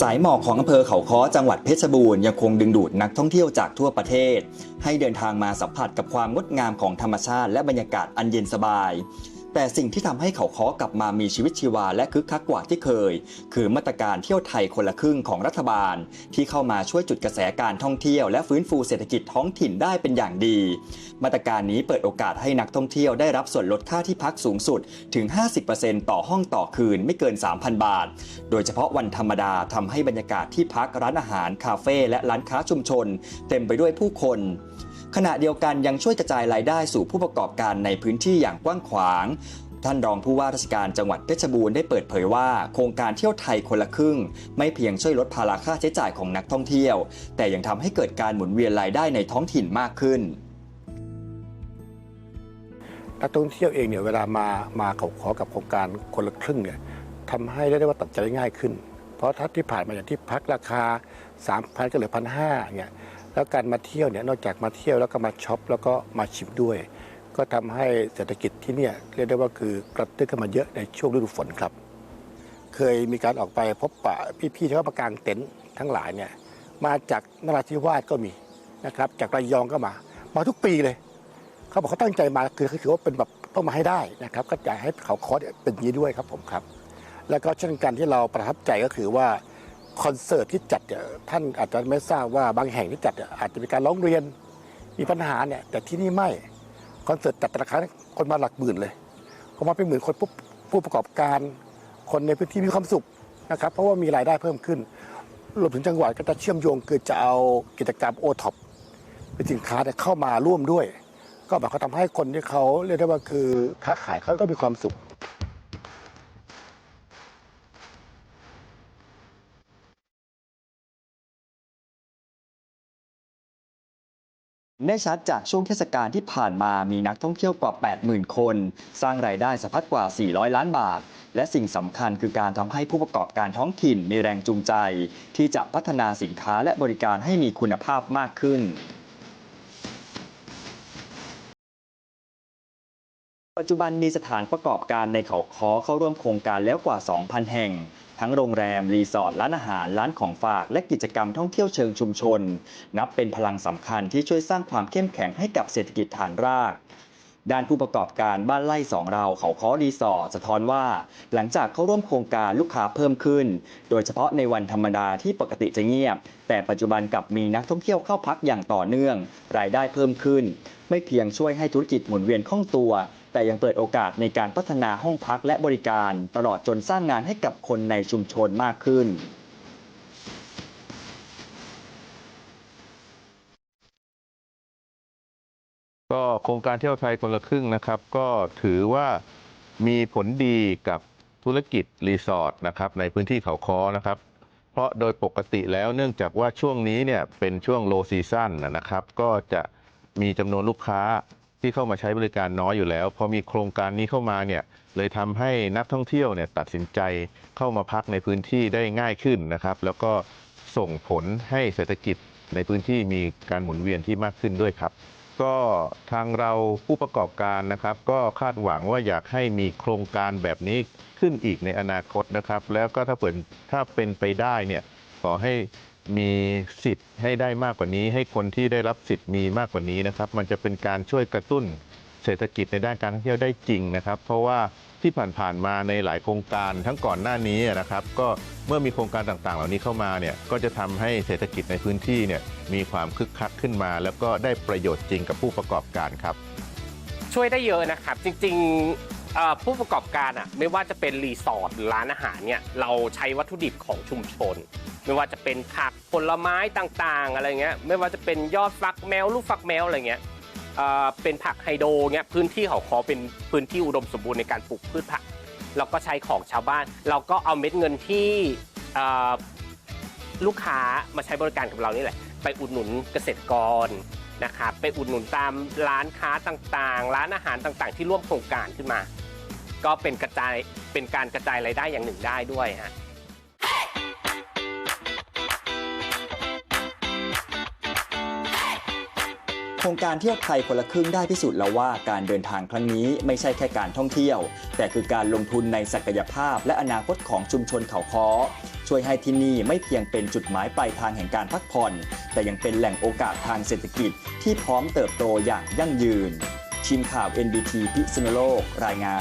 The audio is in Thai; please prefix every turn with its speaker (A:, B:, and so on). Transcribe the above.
A: สายหมอกของอำเภอเขาค้อจังหวัดเพชรบูรณ์ยังคงดึงดูดนักท่องเที่ยวจากทั่วประเทศ ให้เดินทางมาสัมผัสกับความงดงามของธรรมชาติและบรรยากาศอันเย็นสบาย แต่สิ่งที่ทำให้เขาค้อกลับมามีชีวิตชีวาและคึกคักกว่าที่เคย คือมาตรการเที่ยวไทยคนละครึ่งของรัฐบาล ที่เข้ามาช่วยจุดกระแสการท่องเที่ยวและฟื้นฟูเศรษฐกิจท้องถิ่นได้เป็นอย่างดี มาตรการนี้เปิดโอกาสให้นักท่องเที่ยวได้รับส่วนลดค่าที่พักสูงสุดถึง 50%ต่อห้องต่อคืนไม่เกิน 3,000 บาท โดยเฉพาะวันธรรมดาทำให้บรรยากาศที่พักร้านอาหาร คาเฟ่และร้านค้าชุมชน เต็มไปด้วยผู้คน ขณะเดียวกันยังช่วยกระจายรายได้สู่ผู้ประกอบการในพื้นที่อย่างกว้างขวาง ท่านรองผู้ว่าราชการจังหวัดเพชรบูรณ์ได้เปิดเผยว่า โครงการเที่ยวไทยคนละครึ่ง ไม่เพียงช่วยลดภาระค่าใช้จ่ายของนักท่องเที่ยว แต่ยังทำให้เกิดการหมุนเวียนรายได้ในท้องถิ่นมากขึ้น
B: นักท่องเที่ยวเองเนี่ยเวลามามาเขาขอกับโครงการคนละครึ่งเนี่ยทำให้ได้ว่าตัดใจง่ายขึ้น เพราะถ้าที่ผ่านมาอย่างที่พักราคา 3,000ก็เหลือพันห้าเนี่ย แล้วการมาเที่ยวเนี่ยนอกจากมาเที่ยวแล้วก็มาช็อปแล้วก็มาชิมด้วย ก็ทำให้เศรษฐกิจที่เนี่ยเรียกได้ว่าคือกระตุ้นขึ้นมาเยอะในช่วงฤดูฝนครับ เคยมีการออกไปพบปะพี่ๆที่เขาประกางเต็นท์ทั้งหลายเนี่ยมาจากนราธิวาสก็มีนะครับจากระยองก็มา มาทุกปีเลย เขาบอกเขาตั้งใจมาคือเขาถือว่าเป็นแบบต้องมาให้ได้นะครับก็อยากให้เขาคอร์สเป็นอย่างนี้ด้วยครับผมครับ แล้วก็เช่นกันที่เราประทับใจก็คือว่า คอนเสิร์ตที่จัดเนี่ยท่านอาจจะไม่ทราบว่าบางแห่งที่จัดอาจจะมีการร้องเรียนมีปัญหาเนี่ยแต่ที่นี่ไม่คอนเสิร์ตจัดแต่ละครั้งคนมาหลักหมื่นเลยเขามาเป็นหมื่นคนปุ๊บผู้ประกอบการ คนในพื้นที่มีความสุขนะครับเพราะว่ามีรายได้เพิ่มขึ้นรวมถึงจังหวัดก็จะเชื่อมโยงคือจะเอากิจกรรมโอท็อปเป็นสินค้าเนี่ยเข้ามาร่วมด้วย ก็แบบเขาทำให้คนที่เขาเรียกได้ว่าคือค้าขายเขาก็มีความสุข
A: ได้ชัดจากช่วงเทศกาลที่ผ่านมามีนักท่องเที่ยวกว่า 80,000 คน สร้างรายได้สะพัดกว่า 400 ล้านบาท และสิ่งสำคัญคือการทำให้ผู้ประกอบการท้องถิ่นมีแรงจูงใจ ที่จะพัฒนาสินค้าและบริการให้มีคุณภาพมากขึ้น ปัจจุบันมีสถานประกอบการในเขาค้อเข้าร่วมโครงการแล้วกว่า 2,000 แห่ง ทั้งโรงแรม รีสอร์ท ร้านอาหาร ร้านของฝาก และกิจกรรมท่องเที่ยวเชิงชุมชน นับเป็นพลังสำคัญที่ช่วยสร้างความเข้มแข็งให้กับเศรษฐกิจฐานราก ด้านผู้ประกอบการบ้านไร่สองเราเขาค้อรีสอร์ทสะท้อนว่า หลังจากเข้าร่วมโครงการลูกค้าเพิ่มขึ้น โดยเฉพาะในวันธรรมดาที่ปกติจะเงียบ แต่ปัจจุบันกลับมีนักท่องเที่ยวเข้าพักอย่างต่อเนื่อง รายได้เพิ่มขึ้น ไม่เพียงช่วยให้ธุรกิจหมุนเวียนคล่องตัว แต่ยังเปิดโอกาสในการพัฒนาห้องพักและบริการ ตลอดจนสร้างงานให้กับคนในชุมชนมากขึ้น
C: ก็โครงการเที่ยวไทยคนละครึ่งนะครับ ก็ถือว่ามีผลดีกับธุรกิจรีสอร์ทนะครับในพื้นที่เขาค้อนะครับ เพราะโดยปกติแล้วเนื่องจากว่าช่วงนี้เนี่ยเป็นช่วงโลซีซั่นนะครับ ก็จะมีจำนวนลูกค้าที่เข้ามาใช้บริการน้อยอยู่แล้ว พอมีโครงการนี้เข้ามาเนี่ยเลยทำให้นักท่องเที่ยวเนี่ยตัดสินใจเข้ามาพักในพื้นที่ได้ง่ายขึ้นนะครับ แล้วก็ส่งผลให้เศรษฐกิจในพื้นที่มีการหมุนเวียนที่มากขึ้นด้วยครับ ก็ทางเราผู้ประกอบการนะครับ ก็คาดหวังว่าอยากให้มีโครงการแบบนี้ขึ้นอีกในอนาคตนะครับ แล้วก็ถ้าเปิดถ้าเป็นไปได้เนี่ยขอให้มีสิทธิ์ให้ได้มากกว่านี้ ให้คนที่ได้รับสิทธิ์มีมากกว่านี้นะครับ มันจะเป็นการช่วยกระตุ้นเศรษฐกิจในด้านการท่องเที่ยวได้จริงนะครับ เพราะว่า ที่ผ่านๆมาในหลายโครงการทั้งก่อนหน้านี้นะครับก็เมื่อมีโครงการต่างๆ เหล่านี้เข้ามาเนี่ยก็จะทำให้เศรษฐกิจในพื้นที่เนี่ยมีความคึกคักขึ้นมา แล้วก็ได้ประโยชน์จริงกับผู้ประกอบการครับ
D: ช่วยได้เยอะนะครับจริงๆผู้ประกอบการอะไม่ว่าจะเป็นรีสอร์ทหรือร้านอาหารเนี่ยเราใช้วัตถุดิบของชุมชน ไม่ว่าจะเป็นผักผลไม้ต่างๆอะไรเงี้ยไม่ว่าจะเป็นยอดฟักแมวลูกฟักแมวอะไรเงี้ย เป็นผักไฮโดรเงี้ยพื้นที่เขาขอเป็นพื้นที่อุดมสมบูรณ์ในการปลูกพืชผัก เราก็ใช้ของชาวบ้าน เราก็เอาเม็ดเงินที่ลูกค้ามาใช้บริการกับเรานี่แหละ ไปอุดหนุนเกษตรกรนะครับไปอุดหนุนตามร้านค้าต่างๆ ร้านอาหารต่างๆ ที่ร่วมโครงการขึ้นมา ก็เป็นกระจายเป็นการกระจายรายได้อย่างหนึ่งได้ด้วยฮะ
A: ครงการเที่ยวไทยคนละครึ่งได้พิสูจน์แล้วว่าการเดินทางครั้งนี้ไม่ใช่แค่การท่องเที่ยว แต่คือการลงทุนในศักยภาพและอนาคตของชุมชนเขาค้อช่วยให้ที่นี่ไม่เพียงเป็นจุดหมายปลายทางแห่งการพักผ่อน แต่ยังเป็นแหล่งโอกาสทางเศรษฐกิจที่พร้อมเติบโตอย่างยั่งยืนทีมข่าว NBT พิษณุโลกรายงาน